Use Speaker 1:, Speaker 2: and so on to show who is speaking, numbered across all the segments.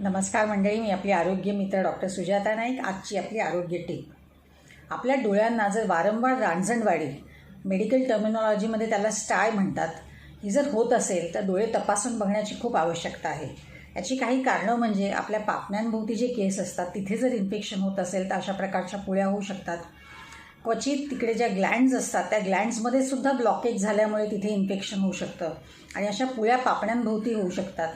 Speaker 1: नमस्कार मंडळी मी आपली आरोग्य मित्र डॉक्टर सुजाता नाईक आजची आपली आरोग्य टीप. आपल्या डोळ्यांना जर वारंवार रांजणवाडी मेडिकल टर्मिनॉलॉजीमध्ये त्याला स्टाय म्हणतात ही जर होत असेल तर डोळे तपासून बघण्याची खूप आवश्यकता आहे. याची काही कारणं म्हणजे आपल्या पापण्यांभोवती जे केस असतात तिथे जर इन्फेक्शन होत असेल तर अशा प्रकारच्या पुळ्या होऊ शकतात. क्वचित तिकडे ज्या ग्लँड्स असतात त्या ग्लँड्समध्ये सुद्धा ब्लॉकेज झाल्यामुळे तिथे इन्फेक्शन होऊ शकतं. आणि अशा पुळ्या पापण्यांभोवती होऊ शकतात.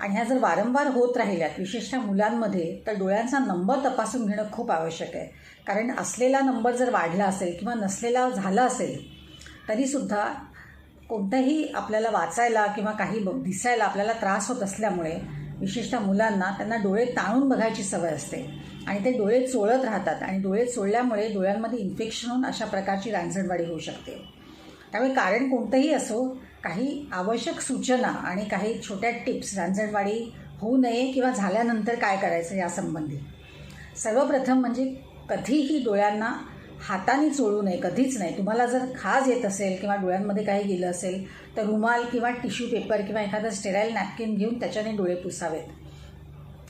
Speaker 1: आणि ह्या जर वारंवार होत राहिल्यात विशेषतः मुलांमध्ये तर डोळ्यांचा नंबर तपासून घेणं खूप आवश्यक आहे. कारण असलेला नंबर जर वाढला असेल किंवा नसलेला झाला असेल तरीसुद्धा कोणत्याही आपल्याला वाचायला किंवा काही दिसायला आपल्याला त्रास होत असल्यामुळे विशेषतः मुलांना त्यांना डोळे ताणून बघायची सवय असते. आणि ते डोळे चोळत राहतात. आणि डोळे चोळल्यामुळे डोळ्यांमध्ये इन्फेक्शन होऊन अशा प्रकारची रांजणवाडी होऊ शकते. त्यामुळे कारण कोणतंही असो काही आवश्यक सूचना आणि काही छोट्या टिप्स रांजणवाडी होऊ नये किंवा झाल्यानंतर काय करायचं यासंबंधी सर्वप्रथम म्हणजे कधीही डोळ्यांना हाताने चोळू नये कधीच नाही. तुम्हाला जर खाज येत असेल किंवा डोळ्यांमध्ये काही गेलं असेल तर रुमाल किंवा टिश्यू पेपर किंवा एखादं स्टेराईल नॅपकिन घेऊन त्याच्याने डोळे पुसावेत.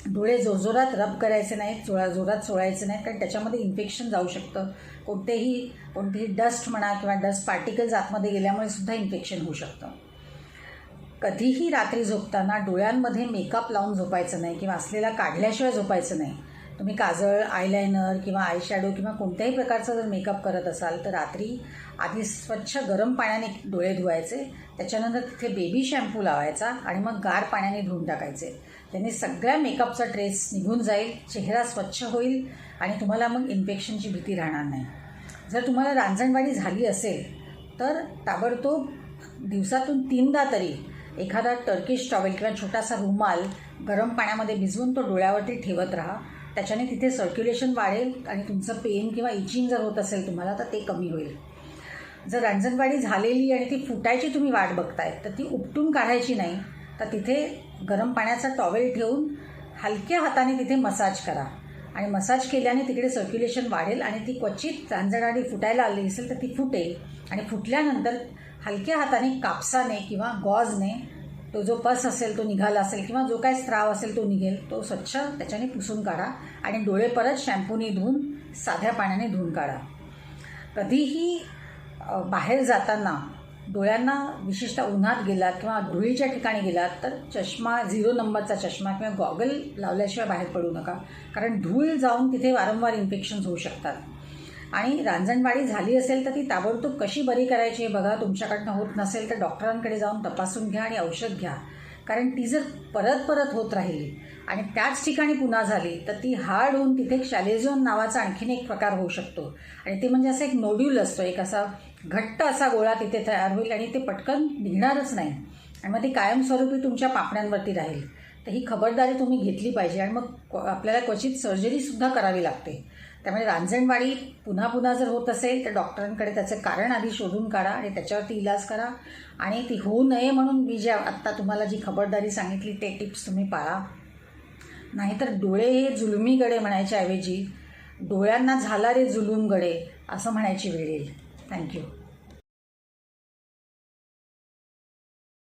Speaker 1: डोळे जोरजोरात रब करायचे नाहीत चोळा जोरात चोळायचे नाहीत कारण त्याच्यामध्ये इन्फेक्शन जाऊ शकतं. कोणतेही कोणतेही डस्ट म्हणा किंवा डस्ट पार्टिकल्स आतमध्ये गेल्यामुळे सुद्धा इन्फेक्शन होऊ शकतं. कधीही रात्री झोपताना डोळ्यांमध्ये मेकअप लावून झोपायचं नाही किंवा असलेला काढल्याशिवाय झोपायचं नाही. तुम्ही काजळ आयलायनर किंवा आय शॅडो किंवा कोणत्याही प्रकारचा जर मेकअप करत असाल तर रात्री आधी स्वच्छ गरम पाण्याने डोळे धुवायचे त्याच्यानंतर तिथे बेबी शॅम्पू लावायचा आणि मग गार पाण्याने धुवून टाकायचे. त्याने सगळ्या मेकअपचा ट्रेस निघून जाईल चेहरा स्वच्छ होईल आणि तुम्हाला मग इन्फेक्शनची भीती राहणार नाही. जर तुम्हाला रांजणवाडी झाली असेल तर ताबडतोब दिवसातून तीनदा तरी एखादा टर्किश टॉवेल किंवा छोटासा रुमाल गरम पाण्यामध्ये भिजवून तो डोळ्यावरती ठेवत राहा. त्याच्याने तिथे सर्क्युलेशन वाढेल आणि तुमचं पेन किंवा इचिंग जर होत असेल तुम्हाला तर ते कमी होईल. जर रांजणवाडी झालेली आणि ती फुटायची तुम्ही वाट बघताय तर ती उपटून काढायची नाही तर तिथे गरम पाण्याचा टॉवेल ठेवून हलक्या हाताने तिथे मसाज करा. आणि मसाज केल्याने तिकडे सर्क्युलेशन वाढेल आणि ती क्वचित रांजणवाडी फुटायला आली असेल तर ती फुटेल. आणि फुटल्यानंतर हलक्या हाताने कापसाने किंवा गॉजने तो जो पस असेल तो निघाला असेल किंवा जो काय स्त्राव असेल तो निघेल तो स्वच्छ त्याच्याने पुसून काढा आणि डोळे परत शॅम्पूने धुवून साध्या पाण्याने धुवून काढा. कधीही बाहेर जाताना डोळ्यांना विशेषतः उन्हात गेलात किंवा धुळीच्या ठिकाणी गेलात तर चष्मा झिरो नंबरचा चष्मा किंवा गॉगल लावल्याशिवाय बाहेर पडू नका. कारण धूळ जाऊन तिथे वारंवार इन्फेक्शन्स होऊ शकतात. आणि रांजणवाडी झाली असेल तर ती ताबडतोब कशी बरी करायची हे बघा. तुमच्याकडनं होत नसेल तर डॉक्टरांकडे जाऊन तपासून घ्या आणि औषध घ्या. कारण ती जर परत परत होत राहिली आणि त्याच ठिकाणी पुन्हा झाली तर ती हार्ड होऊन तिथे एक शॅलेझोन नावाचा आणखीन एक प्रकार होऊ शकतो. आणि ते म्हणजे असं एक नोड्यूल असतो. एक असा घट्ट असा गोळा तिथे तयार होईल आणि ते पटकन निघणारच नाही. आणि मग ती कायमस्वरूपी तुमच्या पापण्यांवरती राहील. तर ही खबरदारी तुम्ही घेतली पाहिजे आणि मग आपल्याला क्वचित सर्जरीसुद्धा करावी लागते. त्यामुळे रांजणवाडी पुन्हा पुन्हा जर होत असेल तर डॉक्टरांकडे त्याचं कारण आधी शोधून काढा आणि त्याच्यावरती इलाज करा. आणि ती होऊ नये म्हणून मी जे आत्ता तुम्हाला जी खबरदारी सांगितली ते टिप्स तुम्ही पाळा. नाहीतर डोळे हे जुलमी गडे म्हणायच्या ऐवजी डोळ्यांना झाला रे जुलूम गडे असं म्हणायची वेळ येईल. थँक्यू